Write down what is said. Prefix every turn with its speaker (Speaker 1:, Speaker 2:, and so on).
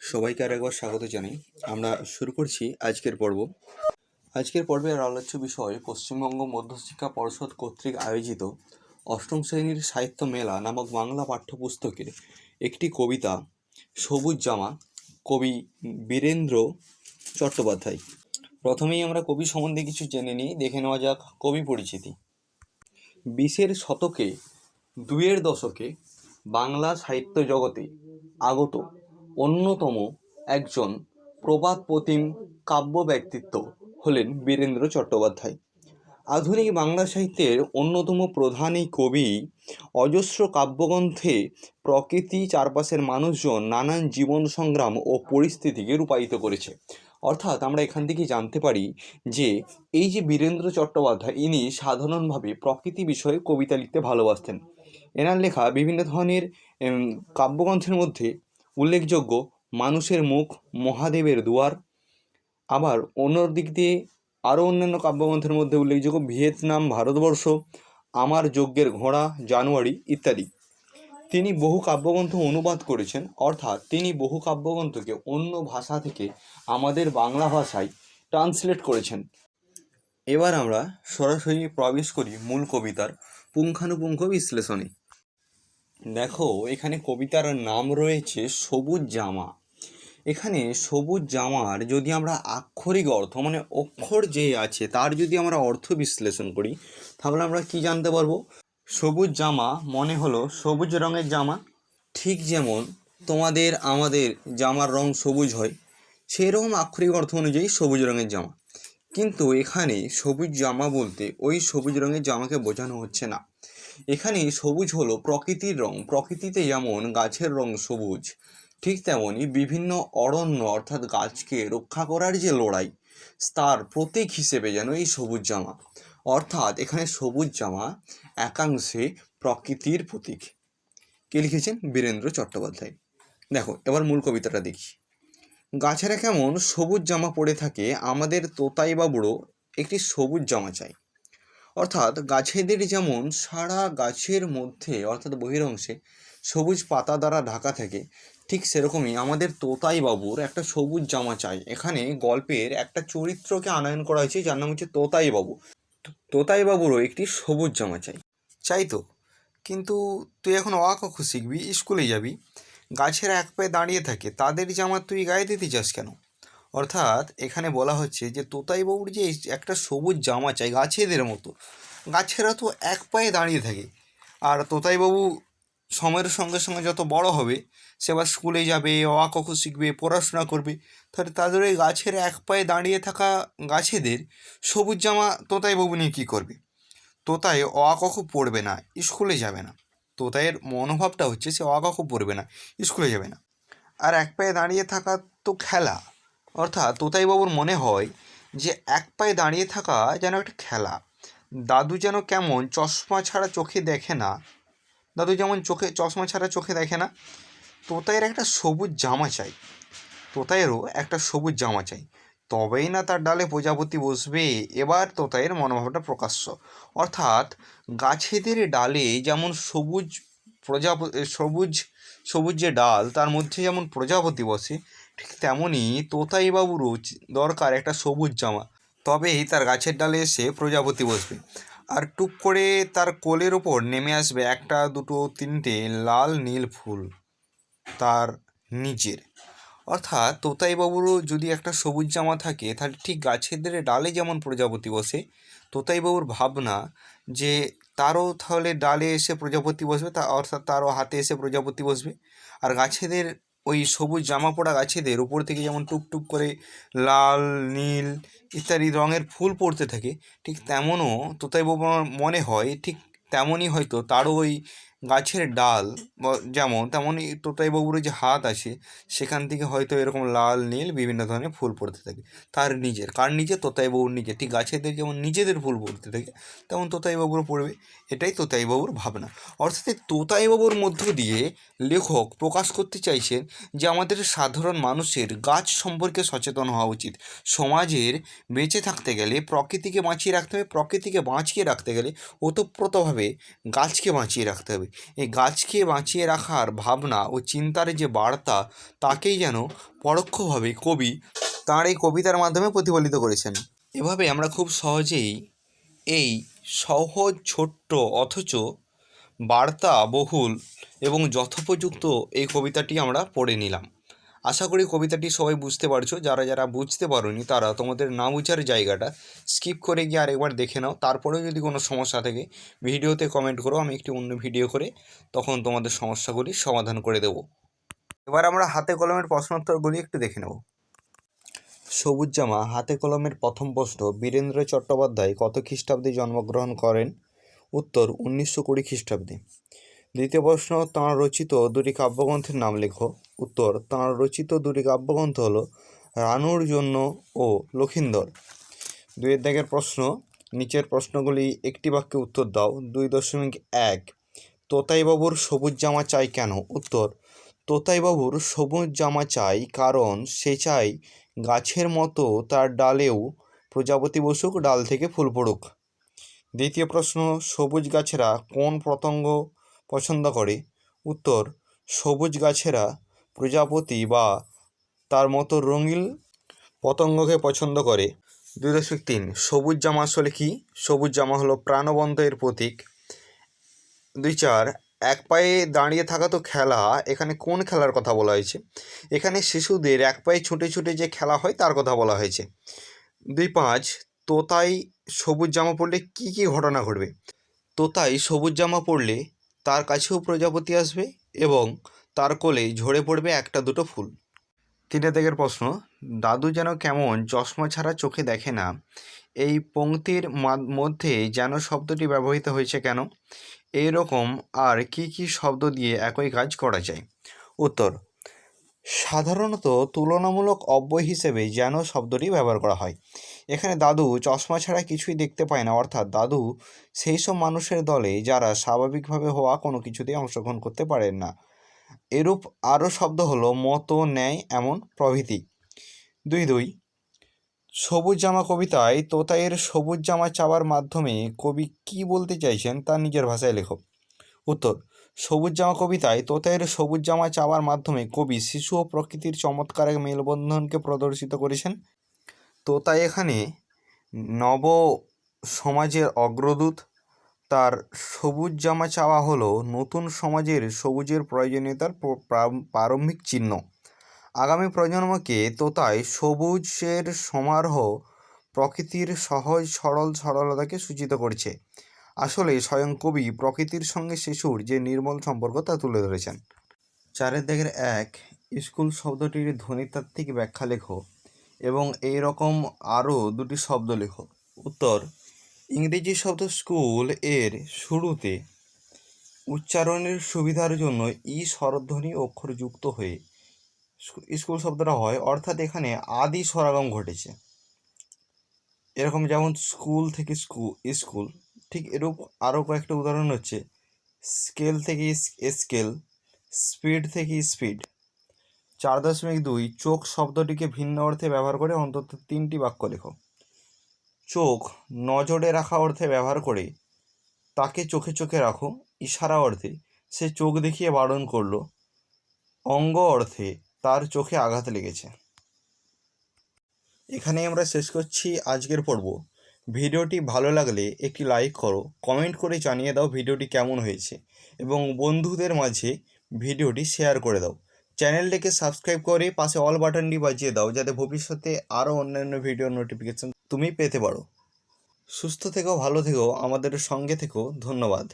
Speaker 1: সবাইকে আর একবার স্বাগত জানাই। আমরা শুরু করছি আজকের পর্ব। আজকের পর্বের আলোচ্য বিষয় পশ্চিমবঙ্গ মধ্যশিক্ষা পর্ষদ কর্তৃক আয়োজিত অষ্টম শ্রেণির সাহিত্য মেলা নামক বাংলা পাঠ্যপুস্তকের একটি কবিতা, সবুজ জামা, কবি বীরেন্দ্র চট্টোপাধ্যায়। প্রথমেই আমরা কবি সম্বন্ধে কিছু জেনে নিই, দেখে নেওয়া যাক কবি পরিচিতি। বিশের শতকে দুয়ের দশকে বাংলা সাহিত্য জগতে আগত অন্যতম একজন প্রবাদ প্রতিম কাব্য ব্যক্তিত্ব হলেন বীরেন্দ্র চট্টোপাধ্যায়। আধুনিক বাংলা সাহিত্যের অন্যতম প্রধান এই কবি অজস্র কাব্যগ্রন্থে প্রকৃতি চারপাশের মানুষজন নানান জীবন সংগ্রাম ও পরিস্থিতিকে রূপায়িত করেছে। অর্থাৎ আমরা এখান থেকে জানতে পারি যে, এই যে বীরেন্দ্র চট্টোপাধ্যায়, ইনি সাধারণভাবে প্রকৃতি বিষয়ে কবিতা লিখতে ভালোবাসতেন। এনার লেখা বিভিন্ন ধরনের কাব্যগ্রন্থের মধ্যে উল্লেখযোগ্য, মানুষের মুখ, মহাদেবের দুয়ার। আবার অন্য দিক দিয়ে আরও অন্যান্য কাব্যগ্রন্থের মধ্যে উল্লেখযোগ্য, ভিয়েতনাম ভারতবর্ষ, আমার যজ্ঞের ঘোড়া, জানুয়ারি ইত্যাদি। তিনি বহু কাব্যগ্রন্থ অনুবাদ করেছেন, অর্থাৎ তিনি বহু কাব্যগ্রন্থকে অন্য ভাষা থেকে আমাদের বাংলা ভাষায় ট্রান্সলেট করেছেন। এবার আমরা সরাসরি প্রবেশ করি মূল কবিতার পুঙ্খানুপুঙ্খ বিশ্লেষণে। দেখো, এখানে কবিতার নাম রয়েছে সবুজ জামা। এখানে সবুজ জামার যদি আমরা আক্ষরিক অর্থ মানে অক্ষর যে আছে, তার যদি আমরা অর্থ বিশ্লেষণ করি, তাহলে আমরা কি জানতে পারব? সবুজ জামা মনে হলো সবুজ রঙের জামা। ঠিক যেমন তোমাদের, আমাদের জামার রং সবুজ হয় সেই রকম আক্ষরিক অর্থ অনুযায়ী সবুজ রঙের জামা। কিন্তু এখানে সবুজ জামা বলতে ওই সবুজ রঙের জামাকে বোঝানো হচ্ছে না। এখানে সবুজ হলো প্রকৃতির রং। প্রকৃতিতে যেমন গাছের রং সবুজ, ঠিক তেমনই বিভিন্ন অরণ্য অর্থাৎ গাছকে রক্ষা করার যে লড়াই, তার প্রতীক হিসেবে যেন এই সবুজ জামা। অর্থাৎ এখানে সবুজ জামা একাংশে প্রকৃতির প্রতীক। কে লিখেছেন? বীরেন্দ্র চট্টোপাধ্যায়। দেখো, এবার মূল কবিতাটা দেখি। গাছেরা কেমন সবুজ জামা পরে থাকে, আমাদের তোতাই বাবুড়ো একটি সবুজ জামা চাই অর্থাৎ গাছেদের যেমন সারা গাছের মধ্যে, অর্থাৎ বহিরংশে সবুজ পাতা দ্বারা ঢাকা থাকে, ঠিক সেরকমই আমাদের তোতাই বাবুর একটা সবুজ জামা চাই। এখানে গল্পের একটা চরিত্রকে আনয়ন করা হয়েছে, যার নাম হচ্ছে তোতাই বাবু তোতাই বাবুরও একটি সবুজ জামা চাই। চাই তো? কিন্তু তুই এখন অ শিখবি স্কুলে যাবি। গাছের এক পায়ে দাঁড়িয়ে থাকে, তাদের জামা তুই গায়ে দিতে চাস কেন? অর্থাৎ এখানে বলা হচ্ছে যে তোতাই বাবুর যে একটা সবুজ জামা চাই গাছেদের মতো, গাছেরা তো এক পায়ে দাঁড়িয়ে থাকে। আর তোতাইবাবু সময়ের সঙ্গে সঙ্গে যত বড় হবে, সে আবার স্কুলে যাবে অ আ ক খ শিখবে, পড়াশোনা করবে, তাহলে তাদের ওই গাছের এক পায়ে দাঁড়িয়ে থাকা গাছেদের সবুজ জামা তোতাইবাবু নিয়ে কী করবে? তোতাই অ আ ক খ পড়বে না, স্কুলে যাবে না। তোতাইয়ের মনোভাবটা হচ্ছে সে অ আ ক খ পড়বে না, স্কুলে যাবে না। আর এক পায়ে দাঁড়িয়ে থাকা তো খেলা অর্থাৎ তোতাইবাবুর মনে হয় যে এক পায়ে দাঁড়িয়ে থাকা যেন একটা খেলা। দাদু যেন কেমন চশমা ছাড়া চোখে দেখে না। দাদু যেমন চোখে চশমা ছাড়া চোখে দেখে না। তোতাইয়ের একটা সবুজ জামা চাই। তোতাইয়েরও একটা সবুজ জামা চাই। তবেই না তার ডালে প্রজাপতি বসবে। এবার তোতাইয়ের মনোভাবটা প্রকাশ্য। অর্থাৎ গাছেদের ডালে যেমন সবুজ প্রজাপতি সবুজ সবুজ যে ডাল, তার মধ্যে যেমন প্রজাপতি বসে ঠিক তেমনই তোতাই বাবুরও দরকার একটা সবুজ জামা। তবেই তার গাছের ডালে এসে প্রজাপতি বসবে। আর টুক করে তার কোলের ওপর নেমে আসবে একটা, দুটো, তিনটে লাল নীল ফুল তার নিজের। অর্থাৎ তোতাইবাবুরও যদি একটা সবুজ জামা থাকে, তাহলে ঠিক গাছেদের ডালে যেমন প্রজাপতি বসে, তোতাইবাবুর ভাবনা যে তারও তাহলে ডালে এসে প্রজাপতি বসবে, তা অর্থাৎ তারও হাতে এসে প্রজাপতি বসবে। আর গাছেদের ওই সবুজ জামা পড়া গাছেদের উপর থেকে যেমন টুকটুক করে লাল, নীল ইত্যাদি রঙের ফুল পড়তে থাকে, ঠিক তেমনও তোতাইবাবুর মনে হয় ঠিক তেমনই হয়তো তারও ওই গাছের ডাল যেমন তেমনই তোতাইবাবুর যে হাত আছে, সেখান থেকে হয়তো এরকম লাল, নীল বিভিন্ন ধরনের ফুল পড়তে থাকে। তার নিজের, কার নিজে তোতাইবাবুর নিজে ঠিক গাছেদের যেমন নিজেদের ফুল পড়তে থাকে, তেমন তোতাইবাবুরও পড়বে। এটাই তোতাই বাবুর ভাবনা। অর্থাৎ এই তোতাইবাবুর মধ্য দিয়ে লেখক প্রকাশ করতে চাইছেন যে, আমাদের সাধারণ মানুষের গাছ সম্পর্কে সচেতন হওয়া উচিত। সমাজের বেঁচে থাকতে গেলে, প্রকৃতিকে বাঁচিয়ে রাখতে হবে। প্রকৃতিকে বাঁচিয়ে রাখতে গেলে ওতপ্রোতভাবে গাছকে বাঁচিয়ে রাখতে হবে। এই গাছকে বাঁচিয়ে রাখার ভাবনা ও চিন্তার যে বার্তা, তাকেই যেন পরোক্ষভাবে কবি তাঁর এই কবিতার মাধ্যমে প্রতিফলিত করেছেন। এভাবে আমরা খুব সহজেই এই সহজ, ছোট্ট, অথচ বার্তা বহুল এবং যথোপযুক্ত এই কবিতাটি আমরা পড়ে নিলাম। আশা করি কবিতাটি সবাই বুঝতে পারছ। যারা যারা বুঝতে পারোনি, তারা তোমাদের না বুঝার জায়গাটা স্কিপ করে গিয়ে আরেকবার দেখে নাও। তারপরেও যদি কোনো সমস্যা থাকে, ভিডিওতে কমেন্ট করো, আমি একটি অন্য ভিডিও করে তখন তোমাদের সমস্যাগুলি সমাধান করে দেবো। এবার আমরা হাতে কলমের প্রশ্নোত্তরগুলি একটু দেখে নেব। সবুজ জামা হাতে কলমের প্রথম প্রশ্ন, বীরেন্দ্র চট্টোপাধ্যায় কত খ্রিস্টাব্দে জন্মগ্রহণ করেন? উত্তর, উনিশশো কুড়ি খ্রিস্টাব্দে। দ্বিতীয় প্রশ্ন, তাঁর রচিত দুটি কাব্যগ্রন্থের নাম লেখো। উত্তর, তাঁর রচিত দুটি কাব্যগ্রন্থ হলো রানুর জন্য ও লক্ষিন্দর। দুইয়ের দাগের প্রশ্ন, নিচের প্রশ্নগুলি একটি বাক্যে উত্তর দাও। দুই দশমিক এক, তোতাইবাবুর সবুজ জামা চাই কেন? উত্তর, তোতাইবাবুর সবুজ জামা চাই কারণ সে চাই গাছের মতো তার ডালেও প্রজাপতি বসুক, ডাল থেকে ফুল পড়ুক। দ্বিতীয় প্রশ্ন, সবুজ গাছেরা কোন পতঙ্গ পছন্দ করে। উত্তর, সবুজ গাছেরা প্রজাপতি বা তার মতো রঙিন পতঙ্গকে পছন্দ করে। দুই দশমিক তিন, সবুজ জামা আসলে কি? সবুজ জামা হলো প্রাণবন্তের প্রতীক। দুই চার, এক পায়ে দাঁড়িয়ে থাকা তো খেলা, এখানে কোন খেলার কথা বলা হয়েছে? এখানে শিশুদের এক পায়ে ছুটে ছুটে যে খেলা হয় তার কথা বলা হয়েছে। দুই পাঁচ তোতাই সবুজ জামা পরলে কি কি ঘটনা ঘটবে? তোতাই সবুজ জামা পরলে তার কাছেও প্রজাপতি আসবে এবং তার কোলে ঝরে পড়বে একটা দুটো ফুল। তিনে দিকের প্রশ্ন, দাদু যেন কেমন চশমা ছাড়া চোখে দেখে না, এই পংক্তির মধ্যে যেন শব্দটি ব্যবহৃত হয়েছে কেন? এই রকম আর কি কি শব্দ দিয়ে একই কাজ করা যায়? উত্তর সাধারণত তুলনামূলক অব্যয় হিসেবে যেন শব্দটি ব্যবহার করা হয়। এখানে দাদু চশমা ছাড়া কিছুই দেখতে পায় না, অর্থাৎ দাদু সেই সব মানুষের দলে যারা স্বাভাবিকভাবে হওয়া কোনো কিছুতেই অংশগ্রহণ করতে পারেন না। এরূপ আরও শব্দ হলো মতো, ন্যায় এমন প্রভৃতি। দুই দুই। সবুজ জামা কবিতায় তোতাইয়ের সবুজ জামা চাওয়ার মাধ্যমে কবি কী বলতে চাইছেন তা নিজের ভাষায় লেখো। উত্তর সবুজ জামা কবিতায় তোতাইয়ের সবুজ জামা চাওয়ার মাধ্যমে কবি শিশু ও প্রকৃতির চমৎকার এক মেলবন্ধনকে প্রদর্শিত করেছেন। তোতাই এখানে নব সমাজের অগ্রদূত। তার সবুজ জামা চাওয়া হলো নতুন সমাজের সবুজের প্রয়োজনীয়তার প্রারম্ভিক চিহ্ন। আগামী প্রজন্মকে তোতায় সবুজের সমারোহ প্রকৃতির সহজ, সরল, সরলতাকে সূচিত করছে। আসলে স্বয়ং কবি প্রকৃতির সঙ্গে শিশুর যে নির্মল সম্পর্ক তা তুলে ধরেছেন। চারের দিকের এক, স্কুল শব্দটির ধ্বনিতাত্ত্বিক ব্যাখ্যা লেখো এবং এই রকম আরও দুটি শব্দ লেখো। উত্তর, ইংরেজি শব্দ স্কুলের শুরুতে উচ্চারণের সুবিধার জন্য ই স্বরধ্বনি অক্ষর যুক্ত হয়ে স্কুল শব্দটা হয়, অর্থাৎ এখানে আদি স্বরাগম ঘটেছে। এরকম যেমন স্কুল থেকে স্কু, স্কুল ঠিক এরূপ আরও কয়েকটা উদাহরণ হচ্ছে স্কেল থেকে স্কেল স্পিড থেকে স্পিড চার দশমিক দুই, চোখ শব্দটিকে ভিন্ন অর্থে ব্যবহার করে অন্তত তিনটি বাক্য লেখো। চোখ নজরে রাখা অর্থে ব্যবহার করে তাকে চোখে চোখে রাখো, ইশারা অর্থে সে চোখ দেখিয়ে বারণ করল, অঙ্গ অর্থে তার চোখে আঘাত লেগেছে। এখানে আমরা শেষ করছি আজকের পর্ব। ভিডিওটি ভালো লাগলে একটি লাইক করো, কমেন্ট করে জানিয়ে দাও ভিডিওটি কেমন হয়েছে এবং বন্ধুদের মাঝে ভিডিওটি শেয়ার করে দাও। চ্যানেলটিকে সাবস্ক্রাইব করে পাশে অল বাটনটি বাজিয়ে দাও যাতে ভবিষ্যতে আরও অন্যান্য ভিডিও নোটিফিকেশন তুমি পেতে পারো। সুস্থ থেকো, ভালো থেকো, আমাদের সঙ্গে থেকো, ধন্যবাদ।